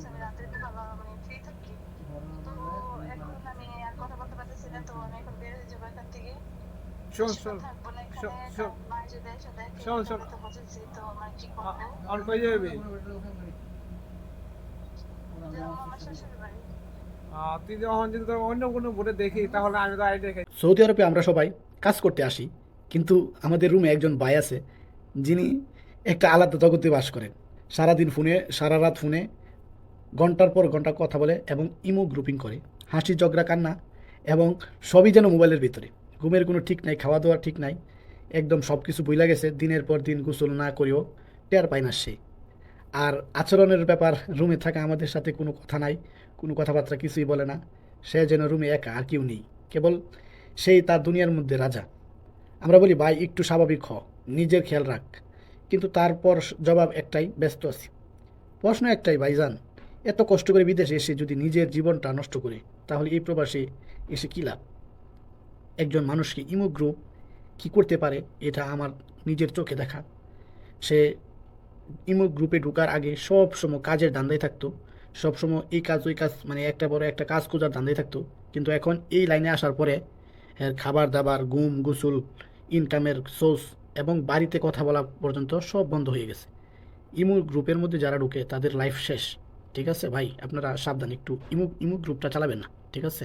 আমি রাতে একটু ভালো মানে ফ্রি থাকি তো এখন আমি আর কথা বলতে পারতেছি না তো আমি এখন বের হয়ে যাব? এখান থেকে আর কই যাবি তুই যখন যদি অন্য কোনো বোর্ডে দেখি তাহলে আমি তো আইডিয়া খাই। সৌদি আরবে আমরা সবাই কাজ করতে আসি কিন্তু আমাদের রুমে একজন ভাই আছে যিনি একটা আলাদা জগতে বাস করেন। সারাদিন ফোনে সারা রাত ফোনে ঘণ্টার পর ঘণ্টা কথা বলে এবং ইমো গ্রুপিং করে। হাসি, ঝগড়া, কান্না এবং সবই যেন মোবাইলের ভিতরে। ঘুমের কোনো ঠিক নাই খাওয়া দাওয়া ঠিক নাই, একদম সব কিছু বইলা গেছে, দিনের পর দিন গোসল না করেও, টের পায় না সে। আর আচরণের ব্যাপার, রুমে থাকা আমাদের সাথে কোনো কথা নাই, কোনো কথাবার্তা কিছুই বলে না, সে যেন রুমে একা, আর কেউ নেই। কেবল সেই তার দুনিয়ার মধ্যে রাজা। আমরা বলি, ভাই, একটু স্বাভাবিক হ, নিজের খেয়াল রাখ। কিন্তু তারপর জবাব একটাই, ব্যস্ত আছি। প্রশ্ন একটাই, ভাইজান এত কষ্ট করে বিদেশে এসে যদি নিজের জীবনটা নষ্ট করে, তাহলে এই প্রবাসে এসে কী লাভ? একজন মানুষকে ইমো গ্রুপ কী করতে পারে, এটা আমার নিজের চোখে দেখা। সে ইমো গ্রুপে ঢোকার আগে সব সময় কাজের ধান্দায় থাকতো। সব সময় এই কাজ, ওই কাজ মানে একটা বড় একটা কাজ খোঁজার ধান্দায় থাকতো। কিন্তু এখন এই লাইনে আসার পরে খাবার দাবার গুম গোসল ইনকামের সোর্স এবং বাড়িতে কথা বলা পর্যন্ত সব বন্ধ হয়ে গেছে। ইমো গ্রুপের মধ্যে যারা ঢুকে, তাদের লাইফ শেষ। ঠিক আছে ভাই আপনারা সাবধান একটু ইমু ইমু গ্রুপটা চালাবেন না ঠিক আছে?